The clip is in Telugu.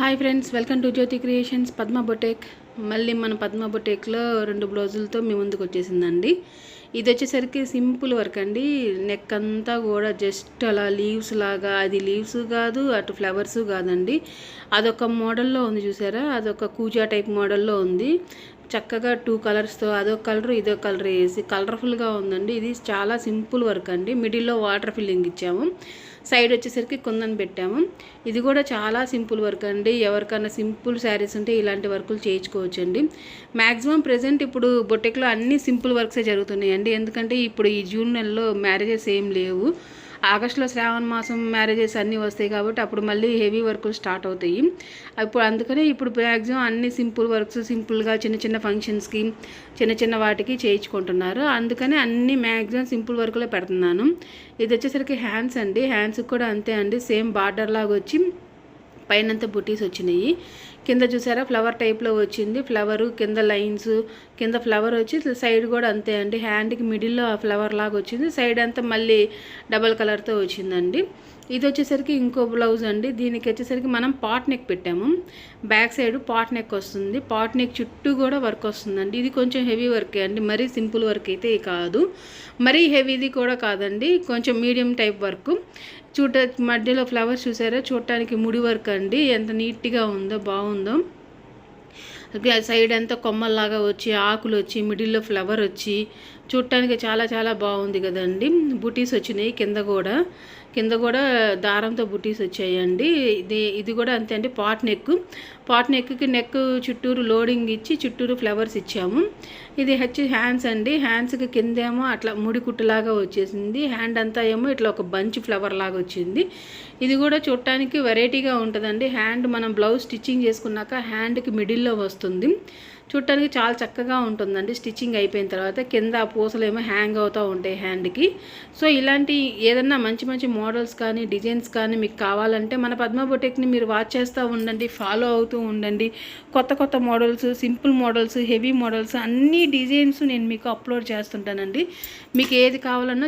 Hi friends welcome to Jyothi creations Padma boutique మళ్ళీ మన పద్మ బొటేక్లో రెండు బ్లౌజులతో మీ ముందుకు వచ్చేసిందండి. ఇది వచ్చేసరికి సింపుల్ వర్క్ అండి. నెక్ అంతా కూడా జస్ట్ అలా లీవ్స్ లాగా అది లీవ్స్ కాదు అటు ఫ్లవర్స్ కాదండి. అదొక మోడల్లో ఉంది చూసారా? అదొక కూజా టైప్ మోడల్లో ఉంది. చక్కగా టూ కలర్స్తో అదొక కలర్ ఇదో కలర్ వేసి కలర్ఫుల్గా ఉందండి. ఇది చాలా సింపుల్ వర్క్ అండి. మిడిల్లో వాటర్ ఫిల్లింగ్ ఇచ్చాము. సైడ్ వచ్చేసరికి కుందని పెట్టాము. ఇది కూడా చాలా సింపుల్ వర్క్ అండి. ఎవరికైనా సింపుల్ శారీస్ ఉంటే ఇలాంటి వర్కులు చేయించుకోవచ్చండి. మ్యాక్సిమం ప్రజెంట్ ఇప్పుడు బొటెక్లో అన్ని సింపుల్ వర్క్సే జరుగుతున్నాయండి. ఎందుకంటే ఇప్పుడు ఈ జూన్ నెలలో మ్యారేజెస్ ఏం లేవు. ఆగస్టులో శ్రావణ మాసం మ్యారేజెస్ అన్నీ వస్తాయి కాబట్టి అప్పుడు మళ్ళీ హెవీ వర్కులు స్టార్ట్ అవుతాయి. అప్పుడు అందుకనే ఇప్పుడు మ్యాక్సిమం అన్ని సింపుల్ వర్క్స్ సింపుల్గా చిన్న చిన్న ఫంక్షన్స్కి చిన్న చిన్న వాటికి చేయించుకుంటున్నారు. అందుకని అన్ని మ్యాక్సిమం సింపుల్ వర్క్లో పెడుతున్నాను. ఇది వచ్చేసరికి హ్యాండ్స్ అండి. హ్యాండ్స్కి కూడా అంతే అండి. సేమ్ బార్డర్ లాగా వచ్చి పైనంతా బుటీస్ వచ్చినాయి. కింద చూసారా? ఫ్లవర్ టైప్లో వచ్చింది. ఫ్లవరు కింద లైన్స్ కింద ఫ్లవర్ వచ్చి సైడ్ కూడా అంతే అండి. హ్యాండ్కి మిడిల్లో ఫ్లవర్ లాగా వచ్చింది. సైడ్ అంతా మళ్ళీ డబల్ కలర్తో వచ్చిందండి. ఇది వచ్చేసరికి ఇంకో బ్లౌజ్ అండి. దీనికి వచ్చేసరికి మనం పాట్ నెక్ పెట్టాము. బ్యాక్ సైడ్ పాట్ నెక్ వస్తుంది. పాట్ నెక్ చుట్టూ కూడా వర్క్ వస్తుందండి. ఇది కొంచెం హెవీ వర్కే అండి. మరీ సింపుల్ వర్క్ అయితే కాదు. మరీ హెవీది కూడా కాదండి. కొంచెం మీడియం టైప్ వర్క్ చూడ మధ్యలో ఫ్లవర్స్ చూసారా? చూడటానికి ముడి వర్క్ అండి. ఎంత నీట్గా ఉందో బాగుంది. సైడ్ అంతా కొమ్మల్లాగా వచ్చి ఆకులు వచ్చి మిడిల్లో ఫ్లవర్ వచ్చి చూడటానికి చాలా చాలా బాగుంది కదండి. బుటీస్ వచ్చినాయి కింద కూడా. కింద కూడా దారంతో బుటీస్ వచ్చాయండి. ఇది ఇది కూడా అంతే అండి పాట్ నెక్. పాట్ నెక్కి నెక్ చుట్టూరు లోడింగ్ ఇచ్చి చుట్టూరు ఫ్లవర్స్ ఇచ్చాము. ఇది హెచ్ హ్యాండ్స్ అండి. హ్యాండ్స్కి కిందేమో అట్లా ముడి కుట్టులాగా వచ్చేసింది. హ్యాండ్ అంతా ఏమో ఇట్లా ఒక బంచ్ ఫ్లవర్ లాగా వచ్చింది. ఇది కూడా చూడటానికి వెరైటీగా ఉంటుందండి. హ్యాండ్ మనం బ్లౌజ్ స్టిచ్చింగ్ చేసుకున్నాక హ్యాండ్కి మిడిల్లో వస్తుంది. చూడటానికి చాలా చక్కగా ఉంటుందండి. స్టిచ్చింగ్ అయిపోయిన తర్వాత కింద పూసలేమో హ్యాంగ్ అవుతూ ఉంటాయి హ్యాండ్కి సో ఇలాంటి ఏదన్నా మంచి మంచి మోడల్స్ కానీ డిజైన్స్ కానీ మీకు కావాలంటే మన పద్మ బొటెక్ని మీరు వాచ్ చేస్తూ ఉండండి ఫాలో అవుతూ ఉండండి. కొత్త కొత్త models simple models heavy models అన్ని డిజైన్స్ నేను మీకు అప్లోడ్ చేస్తుంటానండి. మీకు ఏది కావాలన్నా